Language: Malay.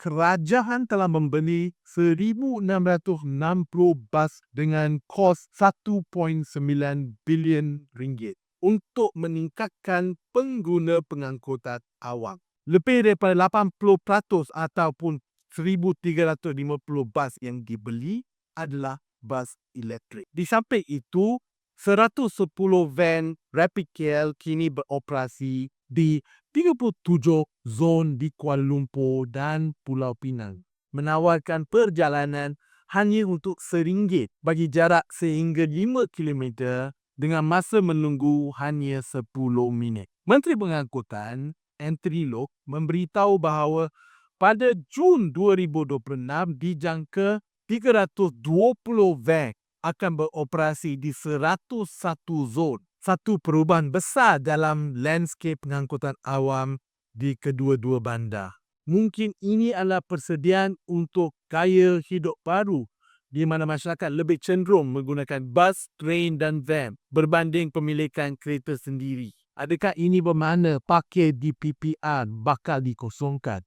kerajaan telah membeli 1,660 bas dengan kos 1.9 bilion ringgit untuk meningkatkan pengguna pengangkutan awam. Lebih daripada 80% ataupun 1,350 bas yang dibeli adalah bas elektrik. Di samping itu, 110 van Rapid KL kini beroperasi di 37 zon di Kuala Lumpur dan Pulau Pinang. Menawarkan perjalanan hanya untuk RM1 bagi jarak sehingga 5 km dengan masa menunggu hanya 10 minit. Menteri Pengangkutan, Anthony Lok, memberitahu bahawa pada Jun 2026 dijangka 320 van akan beroperasi di 101 zon satu perubahan besar dalam landscape pengangkutan awam di kedua-dua bandar. Mungkin ini adalah persediaan untuk gaya hidup baru di mana masyarakat lebih cenderung menggunakan bas, train dan van berbanding pemilikan kereta sendiri. Adakah ini bermakna parkir di PPR bakal dikosongkan?